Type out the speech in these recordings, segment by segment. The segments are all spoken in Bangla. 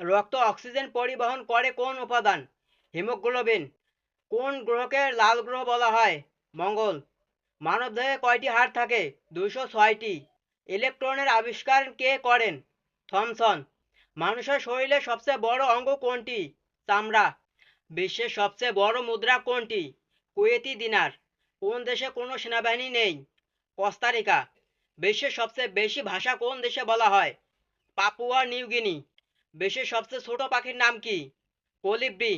রক্ত অক্সিজেন পরিবহন করে কোন উপাদান? হিমোগ্লোবিন। কোন গ্রহকে লাল গ্রহ বলা হয়? মঙ্গল। মানবদেহে কয়টি হাড় থাকে? দুইশো ছয়টি। ইলেকট্রনের আবিষ্কার কে করেন? থমসন। মানুষের শরীরে সবচেয়ে বড় অঙ্গ কোনটি? চামড়া। বিশ্বের সবচেয়ে বড় মুদ্রা কোনটি? Kuwaiti dinar. কোন দেশে কোনো সেনাবাহিনী নেই? কস্তারিকা। বিশ্বের সবচেয়ে বেশি ভাষা কোন দেশে বলা হয়? পাপুয়া নিউগিনি বিশ্বের সবচেয়ে ছোট পাখির নাম কি? কলিব্রি।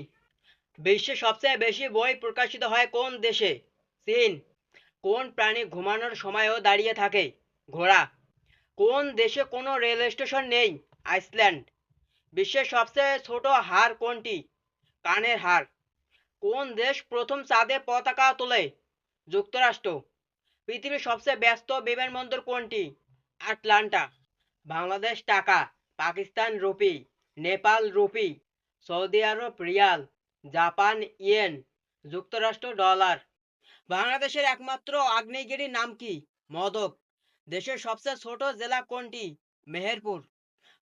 বিশ্বের সবচেয়ে বেশি বই প্রকাশিত হয় কোন দেশে? চীন। কোন প্রাণী ঘুমানোর সময়ও দাঁড়িয়ে থাকে? ঘোড়া। কোন দেশে কোনো রেল স্টেশন নেই? আইসল্যান্ড। বিশ্বের সবচেয়ে ছোট হার কোনটি? কানের হার কোন দেশ প্রথম চাঁদে পতাকা তোলে? যুক্তরাষ্ট্র। পৃথিবীর সবচেয়ে ব্যস্ত বিমানবন্দর কোনটি? Atlanta. Bangladesh taka Pakistan rupee, Nepal rupee, Saudi Arab riyal, Japan yen, যুক্তরাষ্ট্র ডলার। বাংলাদেশের একমাত্র আগ্নেয়গিরির নাম কি? মদক। দেশের সবচেয়ে ছোট জেলা কোনটি? মেহেরপুর।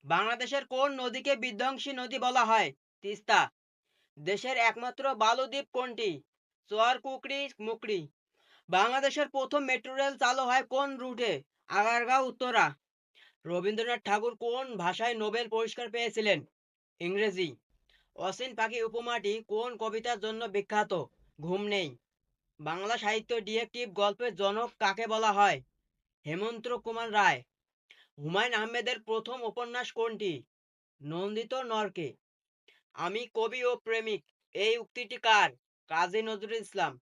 বাংলাদেশের কোন নদীকে বিধ্বংসী নদী বলা হয়? তিস্তা। দেশের একমাত্র বালুদ্বীপ কোনটি? চর কুকরি মুকরি বাংলাদেশের প্রথম মেট্রো রেল চালু হয় কোন রুটে? আগারগাঁও, উত্তরা। রবীন্দ্রনাথ ঠাকুর কোন ভাষায় নোবেল পুরস্কার পেয়েছিলেন? ইংরেজি। অসীন পাখি উপমাটি কোন কবিতার জন্য বিখ্যাত? ঘুম নেই। বাংলা সাহিত্য ডিটেকটিভ গল্পের জনক কাকে বলা হয়? হেমন্ত কুমার রায়। হুমায়ুন আহমেদের প্রথম উপন্যাস কোনটি? নন্দিত নরকে। আমি কবি ও প্রেমিক, এই উক্তিটি কার? কাজী নজরুল ইসলাম।